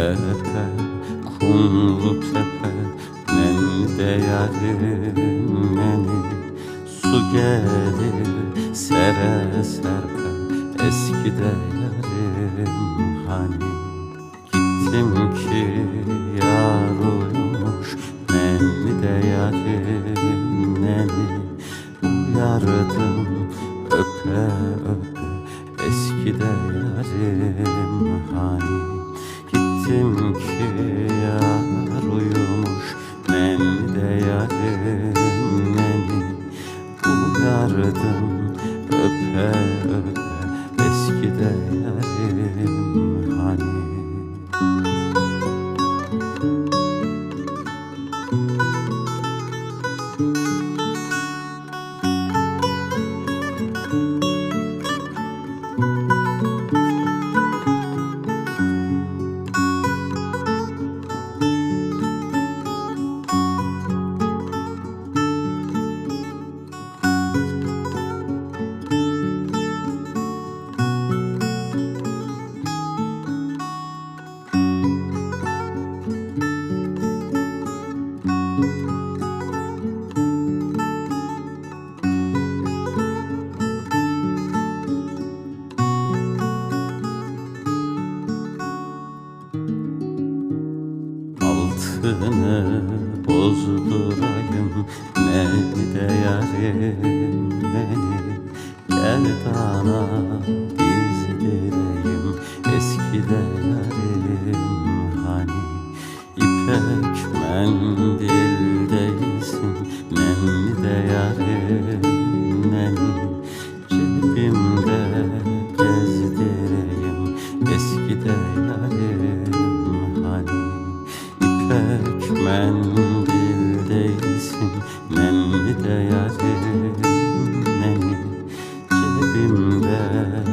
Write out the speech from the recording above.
tepe Kumlu tepe Nenni de yarim neni Su gelir sere serpe Eski de yarim hani. Gittim ki yar uyumuş Nenni de yarim neni Uyardım öpe öpe Eski de yarim hani Gittim ki yar uyumuş Nenni de yarim neni Uyardım öpe öpe Altını bozdurayım Ne de yarim beni Gerdana dizdireyim İpek mendil değilsin Nenni de yarim neni Cebimde gezdireyim Eski de yarim hani İpek mendil değilsin Nenni de yarim neni Cebimde